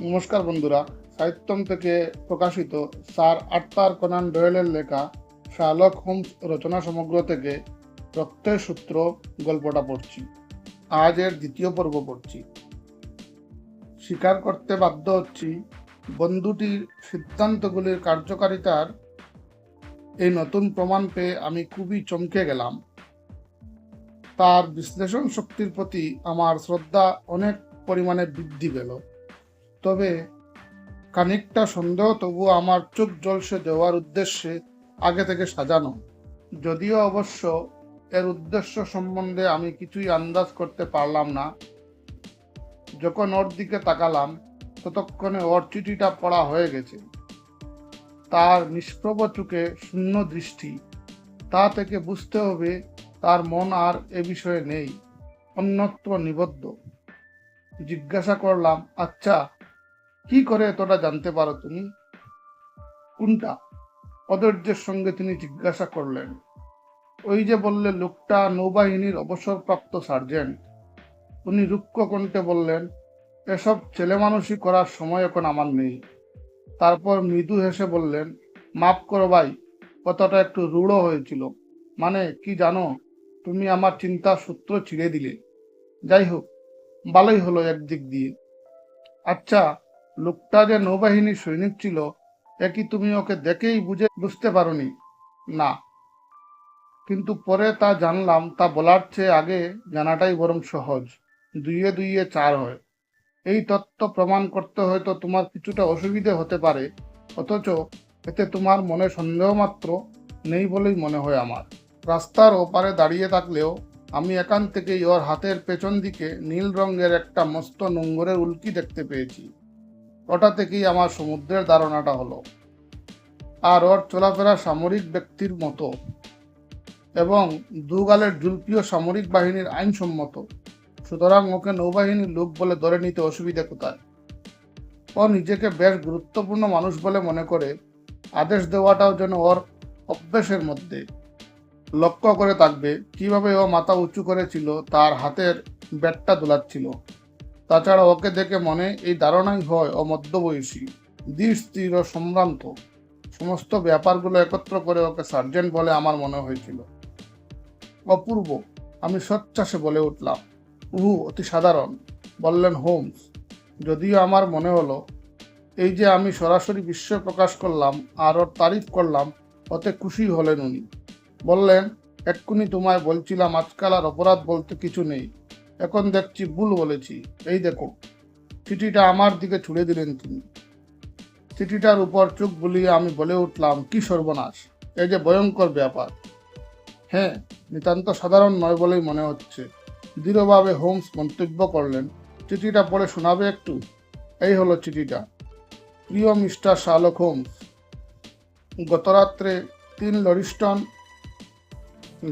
নমস্কার বন্ধুরা, সাহিত্যম থেকে প্রকাশিত স্যার আর্থার কনান ডয়েলের লেখা শার্লক হোমস রচনা সমগ্র থেকে রক্তের সূত্র গল্পটা পড়ছি। আজ এর দ্বিতীয় পর্ব পড়ছি। স্বীকার করতে বাধ্য হচ্ছি বন্ধুটির সিদ্ধান্তগুলির কার্যকারিতার। এই নতুন প্রমাণ পেয়ে আমি খুবই চমকে গেলাম। তার বিশ্লেষণ শক্তির প্রতি আমার শ্রদ্ধা অনেক পরিমাণে বৃদ্ধি পেল। তবে খানিকটা সন্দেহ তবুও আমার চোখ জলসে দেওয়ার উদ্দেশ্যে আগে থেকে সাজানো। যদিও অবশ্য এর উদ্দেশ্য সম্বন্ধে আমি কিছুই আন্দাজ করতে পারলাম না। যখন ওর দিকে তাকালাম, ততক্ষণে ওর চিঠিটা পড়া হয়ে গেছে। তার নিষ্প্রভ চোখে শূন্য দৃষ্টি। তা থেকে বুঝতে হবে তার মন আর এ বিষয়ে নেই, অন্যত্র নিবদ্ধ। জিজ্ঞাসা করলাম আচ্ছা কি করে এতটা জানতে পারো তুমি? কোনটা? অধৈর্যের সঙ্গে তিনি জিজ্ঞাসা করলেন, ওই যে বললে লোকটা নৌবাহিনীর অবসরপ্রাপ্ত সার্জেন্ট। উনি রুক্ষ কণ্ঠে বললেন, এসব ছেলে মানুষই করার সময় এখন আমার নেই। তারপর মৃদু হেসে বললেন, মাফ করো ভাই, কথাটা একটু রূঢ় হয়েছিল। মানে কি জানো, তুমি আমার চিন্তার সূত্র ছিঁড়ে দিলে। যাই হোক, ভালোই হলো একদিক দিয়ে। আচ্ছা লোকটা যে নৌবাহিনীর সৈনিক ছিল, এ কি তুমি ওকে দেখেই বুঝে বুঝতে পারোনি? না। কিন্তু পরে তা জানলাম, তা বলার চেয়ে আগে জানাটাই বরং সহজ। দুইয়ে দুইয়ে চার হয়। এই তত্ত্ব প্রমাণ করতে হয়তো তোমার কিছুটা অসুবিধে হতে পারে, অথচ এতে তোমার মনে সন্দেহ মাত্র নেই বলেই মনে হয় আমার। রাস্তার ওপারে দাঁড়িয়ে থাকলেও আমি এখান থেকেই ওর হাতের পেছন দিকে নীল রঙের একটা মস্ত নোংরের উল্কি দেখতে পেয়েছি। ওটা থেকেই আমার সমুদ্রের ধারণাটা হলো। আর ওর চলাফেরা সামরিক ব্যক্তির মতো এবং দুগালের জুলপিও সামরিক বাহিনীর আইনসম্মত। সুতরাং ওকে নৌবাহিনীর লোক বলে ধরে নিতে অসুবিধা কোথায়? ও নিজেকে বেশ গুরুত্বপূর্ণ মানুষ বলে মনে করে আদেশ দেওয়াটাও যেন ওর অভ্যেসের মধ্যে। লক্ষ্য করে থাকবে কীভাবে ও মাথা উঁচু করেছিল, তার হাতের ব্যাটটা দোলাচ্ছিল। তাছাড়া ওকে দেখে মনে এই ধারণাই হয় ও মধ্যবয়সী স্থির ও সম্ভ্রান্ত। সমস্ত ব্যাপারগুলো একত্র করে ওকে সার্জেন্ট বলে আমার মনে হয়েছিল। অপূর্ব, আমি সচ্চাসে বলে উঠলাম উহু অতি সাধারণ। বললেন হোমস, যদিও আমার মনে হলো, এই যে আমি সরাসরি বিশ্ব প্রকাশ করলাম আর ওর তারিফ করলাম, ওতে খুশি হলেন উনি। বললেন, এক্ষুনি তোমায় বলছিলাম, আজকাল আর অপরাধ বলতে কিছু নেই। এখন দেখছি ভুল বলেছি। এই দেখো, চিঠিটা আমার দিকে ছুড়ে দিলেন তিনি। চিঠিটার উপর চোখ বুলিয়ে আমি বলে উঠলাম, কি সর্বনাশ, এই যে ভয়ঙ্কর ব্যাপার। হ্যাঁ নিতান্ত সাধারণ নয় বলেই মনে হচ্ছে। দৃঢ়ভাবে হোমস মন্তব্য করলেন, চিঠিটা পড়ে শোনাবে একটু? এই হলো চিঠিটা। প্রিয় মিস্টার শার্লক হোমস, গতরাত্রে তিন লরিস্টন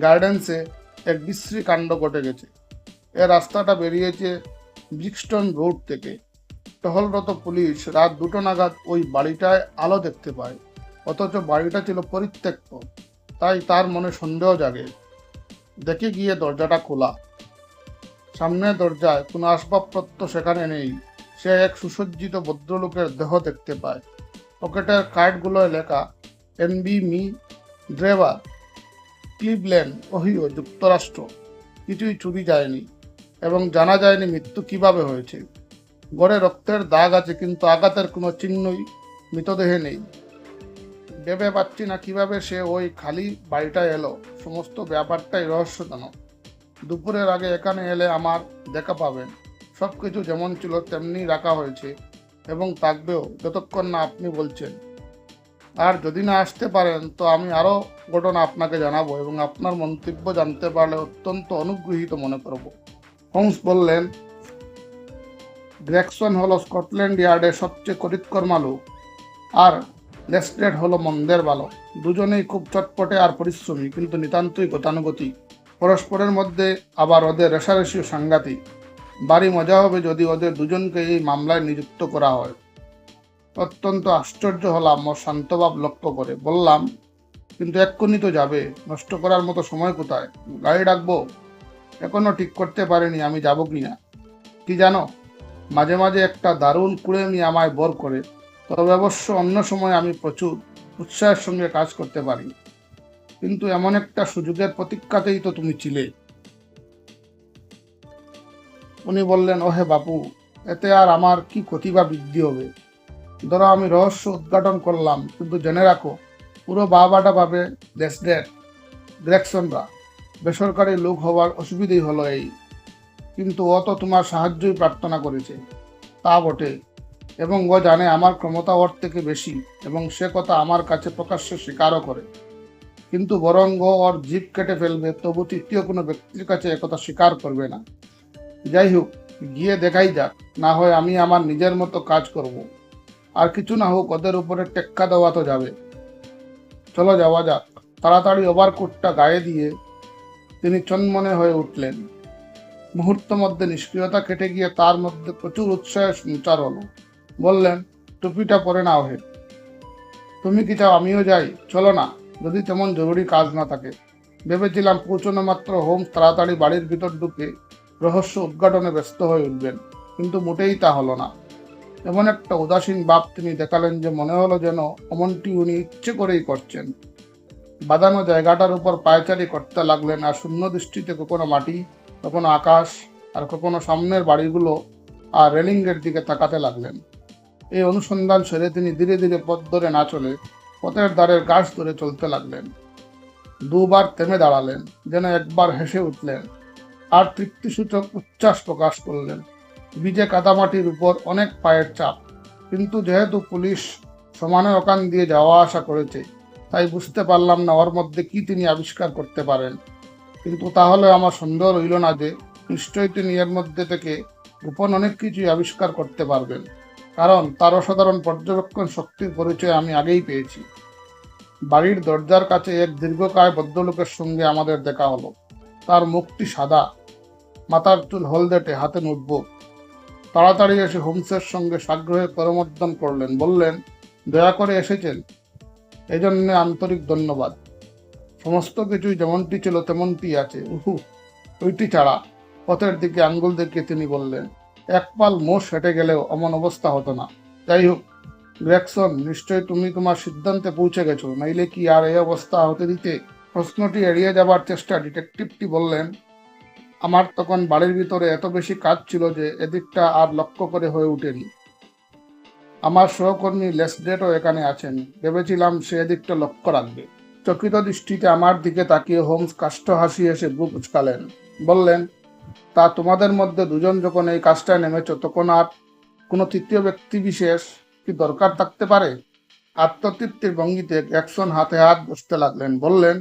গার্ডেন্সে এক বিশ্রী কাণ্ড ঘটে গেছে। এ রাস্তাটা বেরিয়েছে ব্রিক্সটন রোড থেকে। টহলরত পুলিশ রাত দুটো নাগাদ ওই বাড়িটায় আলো দেখতে পায়। অথচ বাড়িটা ছিল পরিত্যক্ত, তাই তার মনে সন্দেহ জাগে। দেখে গিয়ে দরজাটা খোলা। সামনে দরজায় কোনো আসবাবপত্র সেখানে নেই। সে এক সুসজ্জিত ভদ্রলোকের দেহ দেখতে পায়। পকেটের কার্ডগুলোয় লেখা, এনবি মি ড্রাইভার ক্লিভল্যান্ড, ওহিও, যুক্তরাষ্ট্র। কিছুই চুরি যায়নি। এবং জানা যায়নি মৃত্যু কীভাবে হয়েছে। গড়ে রক্তের দাগ আছে, কিন্তু আঘাতের কোনো চিহ্নই মৃতদেহে নেই। ভেবে পাচ্ছি না কীভাবে সে ওই খালি বাড়িটা এলো। সমস্ত ব্যাপারটাই রহস্যজনক। দুপুরের আগে এখানে এলে আমার দেখা পাবেন। সব কিছু যেমন ছিল তেমনি রাখা হয়েছে এবং থাকবেও, যতক্ষণ না আপনি বলছেন। আর যদি না আসতে পারেন, তো আমি আরও ঘটনা আপনাকে জানাব এবং আপনার মন্তব্য জানতে পারলে অত্যন্ত অনুগৃহীত মনে করব। হোমস বললেন গ্রেকসন হলো স্কটল্যান্ড ইয়ার্ডের সবচেয়ে করিতকর্মা লোক, আর লেস্ট্রেড হলো মন্দের বালক। দুজনেই খুব চটপটে আর পরিশ্রমী, কিন্তু নিতান্তই গতানুগতিক। পরস্পরের মধ্যে আবার ওদের রেশারেশিও সাংঘাতিক। বাড়ি মজা হবে যদি ওদের দুজনকে এই মামলায় নিযুক্ত করা হয়। অত্যন্ত আশ্চর্য হলাম ওর শান্তভাব লক্ষ্য করে। বললাম, কিন্তু এক্ষুনি তো যাবে, নষ্ট করার মতো সময় কোথায়? গাড়ি ডাকবো? এখনও ঠিক করতে পারেনি, আমি যাব কি না? কি জানো? মাঝে মাঝে একটা দারুণ কুড়েমি আমায় বর করে। তবে অবশ্য অন্য সময় আমি প্রচুর উৎসাহের সঙ্গে কাজ করতে পারি। কিন্তু এমন একটা সুযোগের প্রতীক্ষাতেই তো তুমি ছিলে। উনি বললেন, ওহে বাপু, এতে আর আমার কি ক্ষতি বা বৃদ্ধি হবে? ধরো আমি রহস্য উদ্ঘাটন করলাম, কিন্তু জেনে রাখো, পুরো বাবাটা পাবে দেশদের গ্রেকসনরা। বেসরকারি লোক হওয়ার অসুবিধেই হলো এই। কিন্তু ও তো তোমার সাহায্যই প্রার্থনা করেছে। তা বটে। এবং ও জানে আমার ক্ষমতা ওর থেকে বেশি এবং সে কথা আমার কাছে প্রকাশ্যে স্বীকারও করে। কিন্তু বরং ও ওর জিপ কেটে ফেলবে, তবু তৃতীয় কোনো ব্যক্তির কাছে একথা স্বীকার করবে না। যাই হোক, গিয়ে দেখাই যাক, না হয় আমি আমার নিজের মতো কাজ করব। আর কিছু না হোক, ওদের উপরে টেক্কা দেওয়া তো যাবে। চলো যাওয়া যাক। তাড়াতাড়ি ওভারকোটটা গায়ে দিয়ে তিনি চন্মনে হয়ে উঠলেন। মুহূর্ত মধ্যে নিষ্ক্রিয়তা কেটে গিয়ে তার মধ্যে প্রচুর উৎসাহের সঞ্চার হলো। বললেন, টুপিটা পরে নাও হে তুমি কি চাও আমিও যাই? চলো না, যদি তেমন জরুরি কাজ না থাকে। ভেবেছিলাম পৌঁছানো মাত্র হোম তাড়াতাড়ি বাড়ির ভিতর ঢুকে রহস্য উদ্ঘাটনে ব্যস্ত হয়ে উঠবেন, কিন্তু মোটেই তা হলো না। এমন একটা উদাসীন ভাব তিনি দেখালেন যে মনে হলো যেন অমনটি উনি ইচ্ছে করেই করছেন। বাদানো জায়গাটার উপর পায়চারি করতে লাগলেন আর শূন্য দৃষ্টিতে কখনো মাটি, কখনো আকাশ আর কখনো সামনের বাড়িগুলো আর রেলিংয়ের দিকে তাকাতে লাগলেন। এই অনুসন্ধান সেরে তিনি ধীরে ধীরে পথ ধরে না চলে পথের দ্বারের গাছ ধরে চলতে লাগলেন। দুবার থেমে দাঁড়ালেন, যেন একবার হেসে উঠলেন আর তৃপ্তিসূচক উচ্ছ্বাস প্রকাশ করলেন। বীজে কাদামাটির উপর অনেক পায়ের চাপ, কিন্তু যেহেতু পুলিশ সমানে ওখান দিয়ে যাওয়া আসা করেছে তাই বুঝতে পারলাম না ওর মধ্যে কি তিনি আবিষ্কার করতে পারেন। কিন্তু তাহলে আমার সন্দেহ রইল না যে নিশ্চয়ই তিনি এর মধ্যে থেকে গোপন অনেক কিছুই আবিষ্কার করতে পারবেন। কারণ তার অসাধারণ পর্যবেক্ষণ শক্তির পরিচয় আমি আগেই পেয়েছি। বাড়ির দরজার কাছে এক দীর্ঘকায় ভদ্রলোকের সঙ্গে আমাদের দেখা হলো। তার মুখটি সাদা, মাথার চুল হলদেটে, হাতে নোটবুক তাড়াতাড়ি এসে হোমসের সঙ্গে সাগ্রহে করমর্দন করলেন, বললেন, দয়া করে এসেছেন? এজন্য আন্তরিক ধন্যবাদ। সমস্ত কিছুই যেমনটি ছিল তেমনটি আছে। উহু ওইটি ছাড়া পথের দিকে আঙ্গুল দেখিয়ে তিনি বললেন, এক পাল মোষ হেঁটে গেলেও অমন অবস্থা হতো না। যাই হোক গ্রেকসন নিশ্চয়ই তুমি তোমার সিদ্ধান্তে পৌঁছে গেছো। নাইলে কি আর এই অবস্থা হতে দিতে? প্রশ্নটি এড়িয়ে যাবার চেষ্টা ডিটেকটিভটি বললেন, আমার তখন বাড়ির ভিতরে এত বেশি কাজ ছিল যে এদিকটা আর লক্ষ্য করে হয়ে উঠেনি আমার সহকর্মী লেসডেটও এখানে আছেন। ভেবেছিলাম সে এদিকটা লক্ষ্য রাখবে। চকিত দৃষ্টিতে আমার দিকে তাকিয়ে হোমস কাষ্ঠ হাসি এসে বুক উচকালেন। বললেন, তা তোমাদের মধ্যে দুজন যখন এই কাজটায় নেমেছ, তখন আর কোনো তৃতীয় ব্যক্তি বিশেষ কি দরকার থাকতে পারে? আত্মতৃপ্তির ভঙ্গিতে একশন হাতে হাত বসতে লাগলেন। বললেন,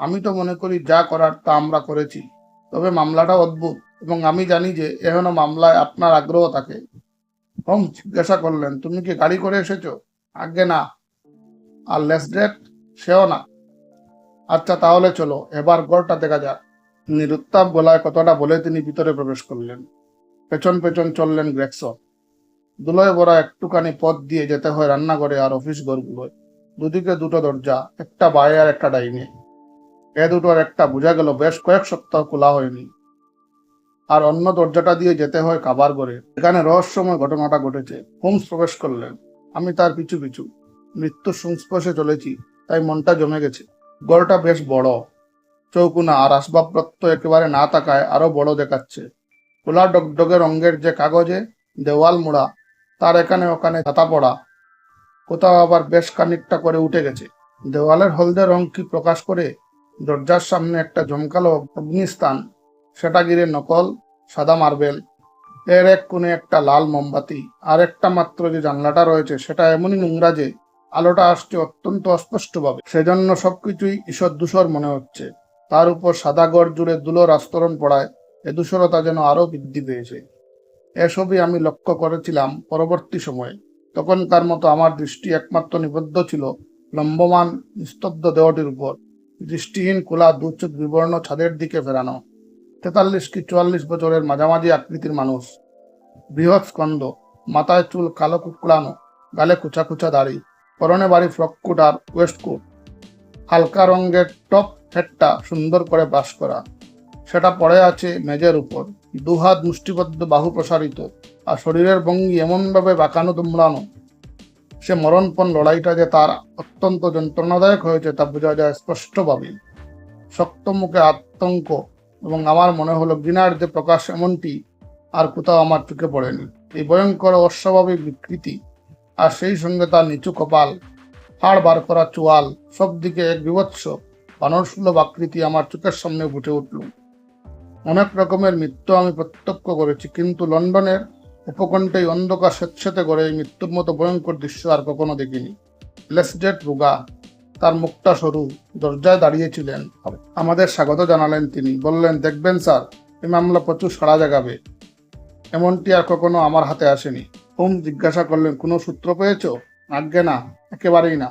আমি তো মনে করি যা করার তা আমরা করেছি। তবে মামলাটা অদ্ভুত এবং আমি জানি যে এখনও মামলায় আপনার আগ্রহ থাকে। হোম জিজ্ঞাসা করলেন, তুমি কি গাড়ি করে এসেছ? আগে না, আর লেস লেসডেট সেও না। আচ্ছা তাহলে চলো, এবার গড়টা দেখা যাক। নিরুত্তাপ গলায় কথাটা বলে তিনি ভিতরে প্রবেশ করলেন। পেছন পেছন চললেন গ্রেকসন দুলয় বড়া একটুখানি পথ দিয়ে যেতে হয় রান্নাঘরে আর অফিস ঘরগুলোয়। দুদিকে দুটো দরজা, একটা বায়ে আর একটা ডাইনে। এ দুটোর একটা বোঝা গেল, বেশ কয়েক সপ্তাহ খোলা হয়নি। আর অন্য দরজাটা দিয়ে যেতে হয় কাবার ঘরে। এখানে রহস্যময় ঘটনাটা ঘটেছে। হোমস প্রবেশ করলেন। আমি তার পিছু পিছু। মৃত্যুর সংস্পর্শে চলেছি, তাই মনটা জমে গেছে। গড়টা বেশ বড়। চৌকুনা আর আসবাবপত্র একেবারে না তাকায় আরও বড় দেখাচ্ছে। খোলা ডগডগে রঙের যে কাগজে দেওয়াল মোড়া, তার এখানে ওখানে ছাতা পড়া। কোথাও আবার বেশ খানিকটা করে উঠে গেছে। দেওয়ালের হলদে রং কি প্রকাশ করে? দরজার সামনে একটা জমকালো অগ্নিস্থান। সেটা ঘিরে নকল, সাদা মার্বেল, এর এক কোণে একটা লাল মোমবাতি, আর একটা মাত্র যে জানলাটা রয়েছে, সেটা এমনই নোংরা যে আলোটা আসছে অত্যন্ত অস্পষ্টভাবে। সেজন্য সবকিছুই ঈশ্বর দূষর মনে হচ্ছে। তার উপর সাদা গড় জুড়ে দুলোর আস্তরণ পড়ায়, এ দূষরতা যেন আরও বৃদ্ধি পেয়েছে। এসবই আমি লক্ষ্য করেছিলাম পরবর্তী সময়ে। তখনকার মতো আমার দৃষ্টি একমাত্র নিবদ্ধ ছিল লম্বমান, নিস্তব্ধ দেহটির উপর। দৃষ্টিহীন, খোলা, দুচোখ বিবর্ণ ছাদের দিকে ফেরানো। তেতাল্লিশ কি চুয়াল্লিশ বছরের মাঝামাঝি আকৃতির মানুষ। বৃহৎ স্কন্দ মাথায় চুল কালো কুকড়ানো গালে কুচা কুচা দাড়ি, পরনে বাড়ি ফ্রককুট আর ওয়েস্টকোট হালকা রঙের টপ হেডটা সুন্দর করে বাস করা। সেটা পড়ে আছে মেজের উপর। দুহাত মুষ্টিবদ্ধ, বাহু প্রসারিত আর শরীরের ভঙ্গি এমনভাবে বাঁকানো দুমড়ানো সে মরণপণ লড়াইটা যে তার অত্যন্ত যন্ত্রণাদায়ক হয়েছে তা বোঝা যায় স্পষ্টভাবে। শক্ত মুখে আতঙ্ক এবং আমার মনে হলো ঘৃণার যে প্রকাশ এমনটি আর কোথাও আমার চোখে পড়েনি। এই ভয়ঙ্কর অস্বাভাবিক বিকৃতি আর সেই সঙ্গে তার নিচু কপাল, হাড় বার করা চোয়াল সব দিকে এক বিভৎস বানরসুলভ আকৃতি আমার চোখের সামনে ফুটে উঠল। অনেক রকমের মৃত্যু আমি প্রত্যক্ষ করেছি, কিন্তু লন্ডনের উপকণ্ঠে অন্ধকার স্বেচ্ছাতে করে এই মৃত্যুর মতো ভয়ঙ্কর দৃশ্য আর কখনো দেখিনি। লেসডেট রুগা তার মুখটা সরু দরজায় দাঁড়িয়েছিলেন আমাদের স্বাগত জানালেন তিনি। বললেন দেখবেন স্যার এই মামলা প্রচুর সাড়া জাগাবে। এমনটি আর কখনো আমার হাতে আসেনি। হোম জিজ্ঞাসা করলেন কোনো সূত্র পেয়েছ? আজ্ঞে না একেবারেই না।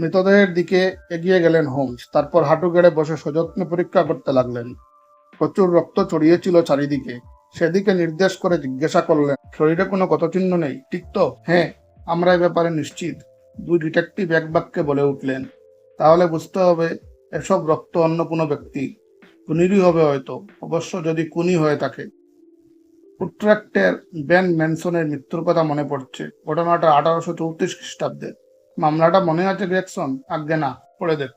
মৃতদেহের দিকে এগিয়ে গেলেন হোমস। তারপর হাঁটু গেড়ে বসে সযত্নে পরীক্ষা করতে লাগলেন। প্রচুর রক্ত ছড়িয়েছিল চারিদিকে। সেদিকে নির্দেশ করে জিজ্ঞাসা করলেন শরীরে কোনো চিহ্ন নেই ঠিক তো? হ্যাঁ আমরা এ ব্যাপারে নিশ্চিত। দুই ডিটেকটিভ এক বাক্যে বলে উঠলেন তাহলে বুঝতে হবে এসব রক্ত অন্য কোনো ব্যক্তি কুনিরই হবে হয়তো। অবশ্য যদি কুনি হয়ে থাকে। উট্রাক্টের বেন ম্যানসনের মৃত্যুর কথা মনে পড়ছে। ঘটনাটা আঠারোশো চৌত্রিশ খ্রিস্টাব্দে। মামলাটা মনে আছে গ্রেকসন আজ্ঞে না, পড়ে দেখ।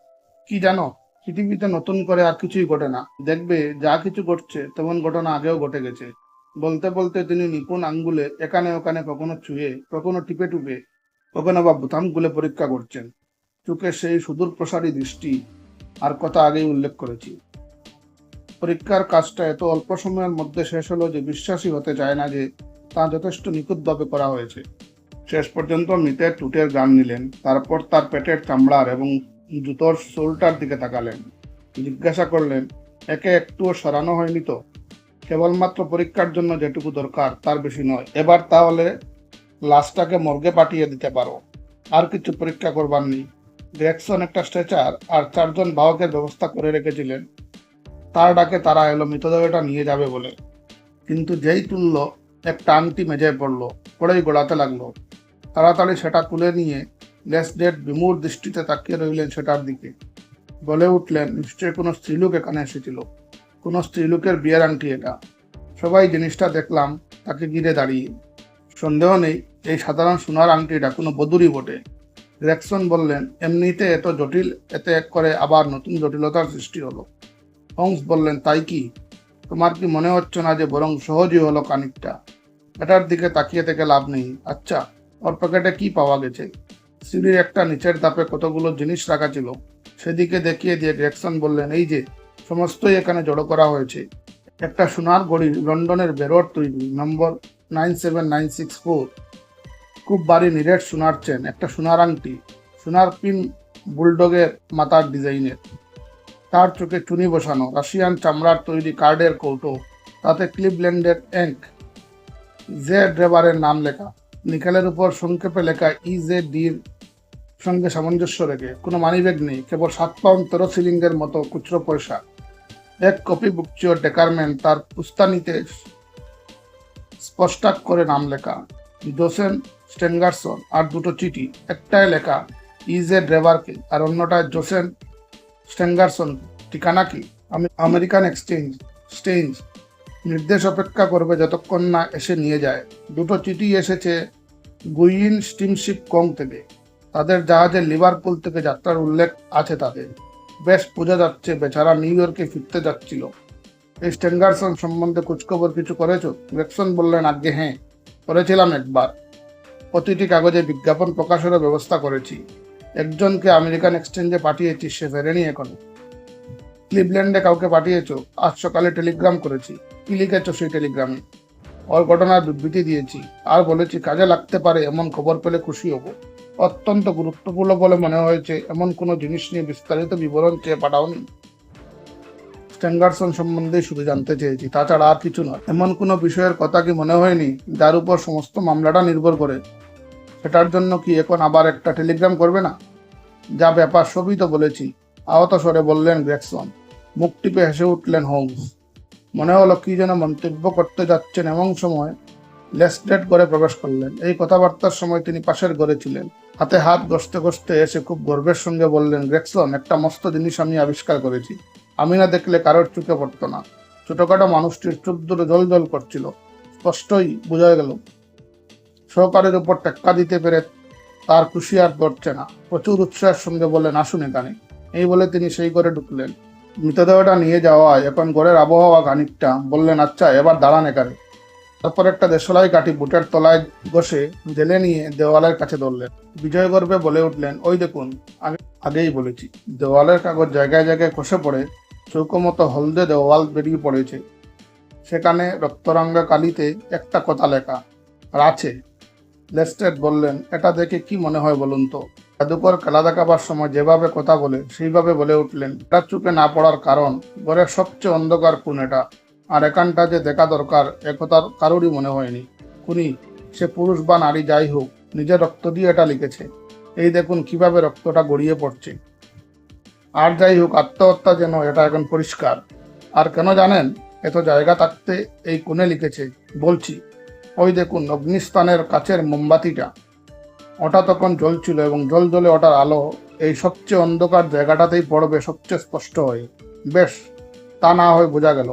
কি জানো? পৃথিবীতে নতুন করে আর কিছুই ঘটে না। দেখবে, যা কিছু ঘটছে, তেমন ঘটনা আগেও ঘটে গেছে। বলতে বলতে তিনি নিপুণ আঙ্গুলে এখানে ওখানে কখনো ছুঁয়ে, কখনো টিপে টুপে, কখনো বা বোতাম গুলে পরীক্ষা করছেন। চোখে সেই সুদূর প্রসারী দৃষ্টি আর কথা আগেই উল্লেখ করেছি। পরীক্ষার কাজটা এত অল্প সময়ের মধ্যে শেষ হলো যে বিশ্বাসই হতে চায় না যে তা যথেষ্ট নিখুঁতভাবে করা হয়েছে। শেষ পর্যন্ত মৃতের টুটের গান নিলেন, তারপর তার পেটের চামড়ার এবং জুতোর সোলটার দিকে তাকালেন। জিজ্ঞাসা করলেন, একে একটুও সরানো হয়নি তো? কেবলমাত্র পরীক্ষার জন্য যেটুকু দরকার, তার বেশি নয়। এবার তাহলে লাশটাকে মর্গে পাঠিয়ে দিতে পারো। আর কিছু পরীক্ষা করবার নেই। গ্রেকসন একটা স্ট্রেচার আর চারজন বাহকের ব্যবস্থা করে রেখেছিলেন। তার ডাকে তারা এলো, মৃতদেহটা নিয়ে যাবে বলে। কিন্তু যেই তুলল একটা আংটি মেঝে পড়ল পড়েই গোড়াতে লাগল। তাড়াতাড়ি সেটা তুলে নিয়ে লেস ডেট বিমূর দৃষ্টিতে তাকিয়ে রইলেন সেটার দিকে। বলে উঠলেন নিশ্চয়ই কোনো স্ত্রীলোক এখানে এসেছিল। কোনো স্ত্রীলোকের বিয়ের আংটি এটা। সবাই জিনিসটা দেখলাম, তাকে ঘিরে দাঁড়িয়ে। সন্দেহ নেই, এই সাধারণ সোনার আংটিটা কোনো বদুরই বটে। গ্রেকসন বললেন, এমনিতে এত জটিল, এতে এক করে আবার নতুন জটিলতার সৃষ্টি হলো। হোমস বললেন, তাই কি? তোমার কি মনে হচ্ছে না যে বরং সহজই হলো কানিকটা এটার দিকে তাকিয়ে থেকে লাভ নেই। আচ্ছা ওর প্যাকেটে কি পাওয়া গেছে? সিঁড়ির একটা নিচের ধাপে কতগুলো জিনিস রাখা ছিল, সেদিকে দেখিয়ে দিয়ে গ্রেকসন বললেন, এই যে, সমস্তই এখানে জড়ো করা হয়েছে। একটা সোনার গড়ি লন্ডনের বেরোর তৈরি, নম্বর nine seven nine six four. খুব বাড়ি নিরেট সোনার চেন, একটা সোনার আংটি, সোনার পিন বুলডগের মাথার ডিজাইনের। তার চোখে চুনি বসানো, রাশিয়ান চামড়ার তৈরি কার্ডের কৌটো, তাতে ক্লিপল্যান্ডের অ্যাঙ্ক জে ড্রেভারের নাম লেখা। নিকেলের উপর সংক্ষেপে লেখা ই জে ডির সঙ্গে সামঞ্জস্য রেখে, কোনো মানিব্যাগ নেই, কেবল সাত পাউন্ড তেরো সিলিংয়ের মতো খুচরো পয়সা। এক কপি বুকচিও ডেকারম্যান তার পুস্তানিতে স্পষ্টাক করে নাম লেখা। জোসেন স্টেঙ্গারসন আর দুটো চিঠি একটায় লেখা ইজে ড্রেভারকে আর অন্যটায় জোসেন স্টেঙ্গারসন ঠিকানা কি? আমি আমেরিকান এক্সচেঞ্জ স্টেঞ্জ নির্দেশ অপেক্ষা করবে যতক্ষণ না এসে নিয়ে যায়। দুটো চিঠি এসেছে গুইন স্টিমশিপ কং থেকে। তাদের জাহাজের লিভারপুল থেকে যাত্রার উল্লেখ আছে তাদের। বেশ বোঝা যাচ্ছে, বেচারা নিউ ইয়র্কে ফিরতে যাচ্ছিল। এই স্টেঙ্গারসন সম্বন্ধে খোঁজখবর কিছু করেছ? গ্রেকসন বললেন আগে হ্যাঁ। করেছিলাম একবার। প্রতিটি কাগজে বিজ্ঞাপন প্রকাশেরও ব্যবস্থা করেছি। একজনকে আমেরিকান এক্সচেঞ্জে পাঠিয়েছি, সে ফেরেনি এখন। ক্লিভল্যান্ডে কাউকে পাঠিয়েছ, আজ সকালে টেলিগ্রাম করেছি। কি লিখেছো সেই টেলিগ্রামে? ওর ঘটনার বিবৃতি দিয়েছি। আর বলেছি, কাজে লাগতে পারে, এমন খবর পেলে খুশি হব। অত্যন্ত গুরুত্বপূর্ণ বলে মনে হয়েছে, এমন কোনো জিনিস নিয়ে বিস্তারিত বিবরণ চেয়ে পাঠাওনি। স্ট্যাঙ্গারসন সম্বন্ধে শুধু জানতে চেয়েছি, তাছাড়া আর কিছু নয়। এমন কোনো বিষয়ের কথা কি মনে হয়নি যার উপর সমস্ত মামলাটা নির্ভর করে? সেটার জন্য কি এখন আবার একটা টেলিগ্রাম করবে না? যা ব্যাপার সবই তো বলেছি, আহত স্বরে বললেন গ্রেকসন মুখ টিপে হেসে উঠলেন হোমস। মনে হলো কি যেন মন্তব্য করতে যাচ্ছেন এমন সময় লেসডেট ঘরে প্রবেশ করলেন। এই কথাবার্তার সময় তিনি পাশের ঘরে ছিলেন। হাতে হাত গসতে গসতে এসে খুব গর্বের সঙ্গে বললেন গ্রেকসন একটা মস্ত জিনিস আমি আবিষ্কার করেছি। আমি না দেখলে কারোর চোখে পড়তো না। ছোটখাটো মানুষটির চোখ দুটো জল জল করছিল। স্পষ্টই বোঝা গেল, সহকারের উপর টেক্কা দিতে পেরে তার খুশি আর ধরছে না। প্রচুর উৎসাহের সঙ্গে বললেন, আসুন এখানে। এই বলে তিনি সেই ঘরে ঢুকলেন। মৃতদেহটা নিয়ে যাওয়ায় এখন ঘরের আবহাওয়া খানিকটা বললেন আচ্ছা এবার দাঁড়ান এখানে। তারপর একটা দেশলাই কাঠি বুটের তলায় বসে জেলে নিয়ে দেওয়ালের কাছে ধরলেন। বিজয় গর্বে বলে উঠলেন, ওই দেখুন, আমি আগেই বলেছি, দেওয়ালের কাগজ জায়গায় জায়গায় খসে পড়ে চৌকমতো হলদে দেওয়াল বেরিয়ে পড়েছে। সেখানে রক্তরঙ্গা কালিতে একটা কথা লেখা আর আছে লেস্টেড বললেন, এটা দেখে কি মনে হয় বলুন তো? জাদুকর খেলা দেখাবার সময় যেভাবে কথা বলে, সেইভাবে বলে উঠলেন, এটা চুপে না পড়ার কারণ ঘরের সবচেয়ে অন্ধকার কোন এটা। আর এখানটা যে দেখা দরকার একথার কারোরই মনে হয়নি। খুনি, সে পুরুষ বা নারী যাই হোক নিজের রক্ত দিয়ে এটা লিখেছে। এই দেখুন কীভাবে রক্তটা গড়িয়ে পড়ছে। আর যাই হোক, আত্মহত্যা যেন এটা এখন পরিষ্কার। আর কেন জানেন, এত জায়গা থাকতে এই কোণে লিখেছে, বলছি। ওই দেখুন, অগ্নিস্থানের কাছের মোমবাতিটা। ওটা তখন জ্বলছিল এবং জল জ্বলে ওটার আলো এই সবচেয়ে অন্ধকার জায়গাটাতেই পড়বে সবচেয়ে স্পষ্ট হয়ে। বেশ, তা না হয়ে বোঝা গেল।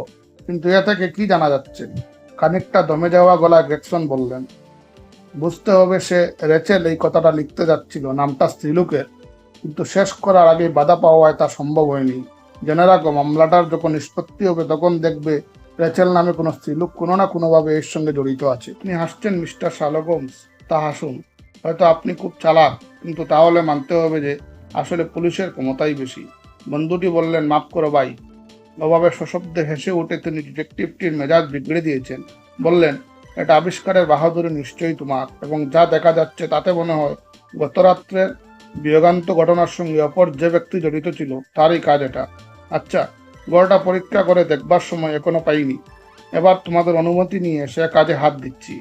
কিন্তু এ থেকে কি জানা যাচ্ছে? খানিকটা দমে যাওয়া গলায় গ্রেকসন বললেন, বুঝতে হবে সে রেচেল এই কথাটা লিখতে যাচ্ছিল। নামটা স্ত্রীলোকের। কিন্তু শেষ করার আগে বাধা পাওয়ায় তা সম্ভব হয়নি। জেনে রাখো, মামলাটার যখন নিষ্পত্তি হবে, তখন দেখবে রেচেল নামে কোনো স্ত্রীলোক কোনো না কোনোভাবে এর সঙ্গে জড়িত আছে। আপনি হাসছেন, মিস্টার শার্লক হোমস। তা হাসুন। হয়তো আপনি খুব চালাক, কিন্তু তাহলে মানতে হবে যে আসলে পুলিশের ক্ষমতাই বেশি। বন্ধুটি বললেন, মাফ করো ভাই। অভাবে সশব্দে হেসে উঠে তিনি ডিটেকটিভটির মেজাজ বিগড়ে দিয়েছেন। বললেন, এটা আবিষ্কারের বাহাদুরি নিশ্চয়ই তোমার, এবং যা দেখা যাচ্ছে তাতে মনে হয় গতরাত্রের বিয়োগান্ত ঘটনার সঙ্গে অপর যে ব্যক্তি জড়িত ছিল, তারই কাজ এটা। আচ্ছা গড়টা পরীক্ষা করে দেখবার সময় এখনও পাইনি। এবার তোমাদের অনুমতি নিয়ে সে কাজে হাত দিচ্ছি।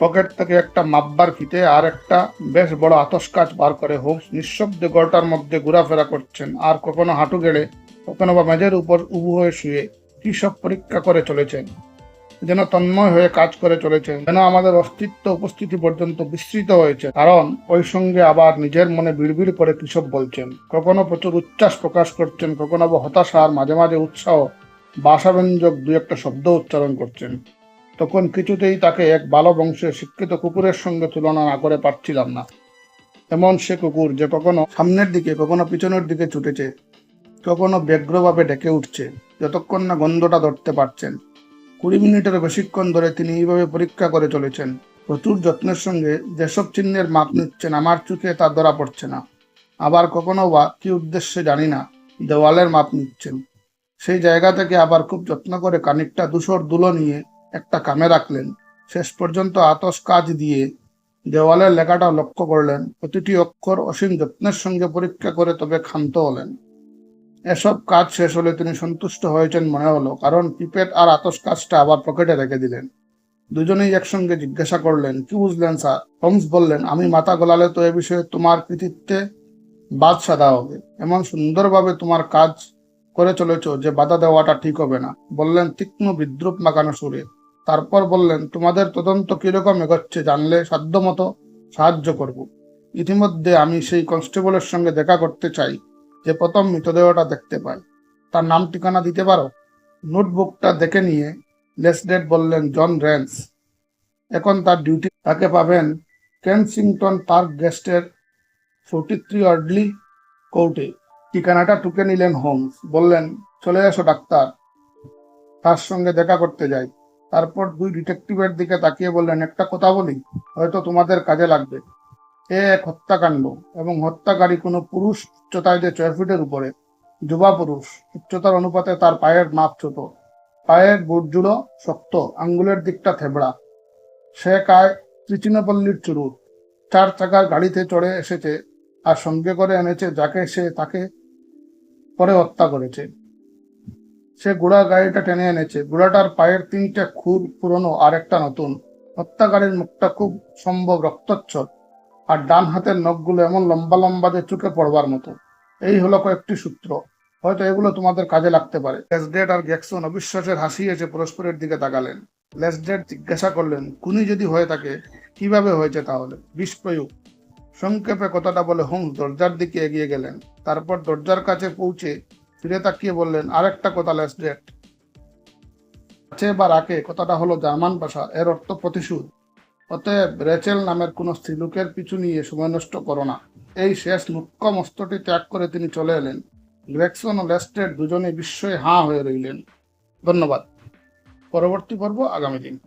পকেট থেকে একটা মাপবার ফিতে আর একটা বেশ বড় আতস কাজ বার করে হোমস নিঃশব্দে গড়টার মধ্যে ঘোরাফেরা করছেন। আর কখনো হাঁটু গেড়ে, কখনো বা মেঝের উপর উবু হয়ে শুয়ে কি সব পরীক্ষা করে চলেছেন। যেন তন্ময় হয়ে কাজ করে চলেছেন যেন আমাদের অস্তিত্ব উপস্থিতি পর্যন্ত বিস্তৃত হয়েছে। কারণ ওই সঙ্গে আবার নিজের মনে বিড়বিড় করে কৃষক বলছেন, কখনো প্রচুর উচ্ছ্বাস প্রকাশ করছেন, কখনো বা হতাশা আর মাঝে মাঝে উৎসাহ, বাসাব্যঞ্জক দু একটা শব্দ উচ্চারণ করছেন। তখন কিছুতেই তাকে এক ভালো বংশের শিক্ষিত কুকুরের সঙ্গে তুলনা না করে পারছিলাম না। এমন সে কুকুর যে কখনো সামনের দিকে, কখনো পিছনের দিকে ছুটেছে, কখনো ব্যগ্রভাবে ডেকে উঠছে, যতক্ষণ না গন্ধটা ধরতে পারছেন। কুড়ি মিনিটের বেশিক্ষণ ধরে তিনি এইভাবে পরীক্ষা করে চলেছেন। প্রচুর যত্নের সঙ্গে যেসব চিহ্নের মাপ নিচ্ছেন, আমার চোখে তা ধরা পড়ছে না। আবার কখনো বা কি উদ্দেশ্যে জানি না, দেওয়ালের মাপ নিচ্ছেন। সেই জায়গা থেকে আবার খুব যত্ন করে কানিকটা দুশোর দুলো নিয়ে একটা কামে রাখলেন। শেষ পর্যন্ত আতস কাজ দিয়ে দেওয়ালের লেখাটা লক্ষ্য করলেন। প্রতিটি অক্ষর অসীম যত্নের সঙ্গে পরীক্ষা করে তবে ক্ষান্ত হলেন। এসব কাজ শেষ হলে তিনি সন্তুষ্ট হয়েছেন মনে হলো, কারণ পিপেট আর আতস কাজটা আবার পকেটে রেখে দিলেন। দুজনেই একসঙ্গে জিজ্ঞাসা করলেন, কি বুঝলেন স্যার? হোমস বললেন, আমি মাথা গলালে তো এ বিষয়ে তোমার কৃতিত্বে বাদ সাদা হবে। এমন সুন্দরভাবে তোমার কাজ করে চলেছ যে বাধা দেওয়াটা ঠিক হবে না। বললেন তীক্ষ্ণ বিদ্রুপ মাখানো সুরে। তারপর বললেন, তোমাদের তদন্ত কীরকম এগোচ্ছে জানলে সাধ্যমতো সাহায্য করব। ইতিমধ্যে আমি সেই কনস্টেবলের সঙ্গে দেখা করতে চাই। যে প্রথম মৃতদেহটা দেখতে পাই, তার নাম ঠিকানা দিতে পারো? নোটবুকটা দেখে নিয়ে লেসডেড বললেন জন র্যান্স এখন তার ডিউটি তাকে পাবেন কেনসিংটন পার্ক গেস্টের ফোর্টি থ্রি অর্ডলি কোর্টে। ঠিকানাটা টুকে নিলেন হোমস, বললেন, চলে এসো ডাক্তার। তার সঙ্গে দেখা করতে যাই। তারপর দুই ডিটেকটিভের দিকে তাকিয়ে বললেন, একটা কথা বলি, হয়তো তোমাদের কাজে লাগবে। এ এক হত্যাকাণ্ড এবং হত্যাকারী কোনো পুরুষ উচ্চতায় যে ছয় ফিটের উপরে, যুবা পুরুষ উচ্চতার অনুপাতে তার পায়ের মাপ ছোট। পায়ের বুটজুড়ো শক্ত, আঙ্গুলের দিকটা থেবড়া। সে কায় ত্রিচিনপল্লীর চুরুট। চার চাকার গাড়িতে চড়ে এসেছে আর সঙ্গে করে এনেছে যাকে সে তাকে পরে হত্যা করেছে। সে ঘোড়া গাড়িটা টেনে এনেছে। ঘোড়াটার পায়ের তিনটা খুর পুরনো আর একটা নতুন। হত্যাকারীর মুখটা খুব সম্ভব রক্তচ্ছল আর ডান হাতের নখগুলো এমন লম্বা লম্বা যে চুকে পড়বার মতো। এই হলো কয়েকটি সূত্র। হয়তো এগুলো তোমাদের কাজে লাগতে পারে। লেসডেড আর গ্যাকসন অবিশ্বাসের হাসি এসে পরস্পরের দিকে তাকালেন। লেসডেড জিজ্ঞাসা করলেন, খুনি যদি হয়ে থাকে, কীভাবে হয়েছে তাহলে? বিস্প্রয়োগ সংক্ষেপে কথাটা বলে হোমস দরজার দিকে এগিয়ে গেলেন। তারপর দরজার কাছে পৌঁছে ফিরে তাকিয়ে বললেন, আরেকটা কথা লেস্ট্রেট আছে বা রাকে, কথাটা হলো জার্মান ভাষা, এর অর্থ প্রতিশোধ। অতএব রেচেল নামের কোনো স্ত্রীলোকের পিছু নিয়ে সময় নষ্ট করো না। এই শেষ লুক্ষ মস্তটি ত্যাগ করে তিনি চলে এলেন। গ্রেকসন ও লেস্টেড দুজনে বিস্ময়ে হাঁ হয়ে রইলেন। ধন্যবাদ। পরবর্তী পর্ব আগামী দিন।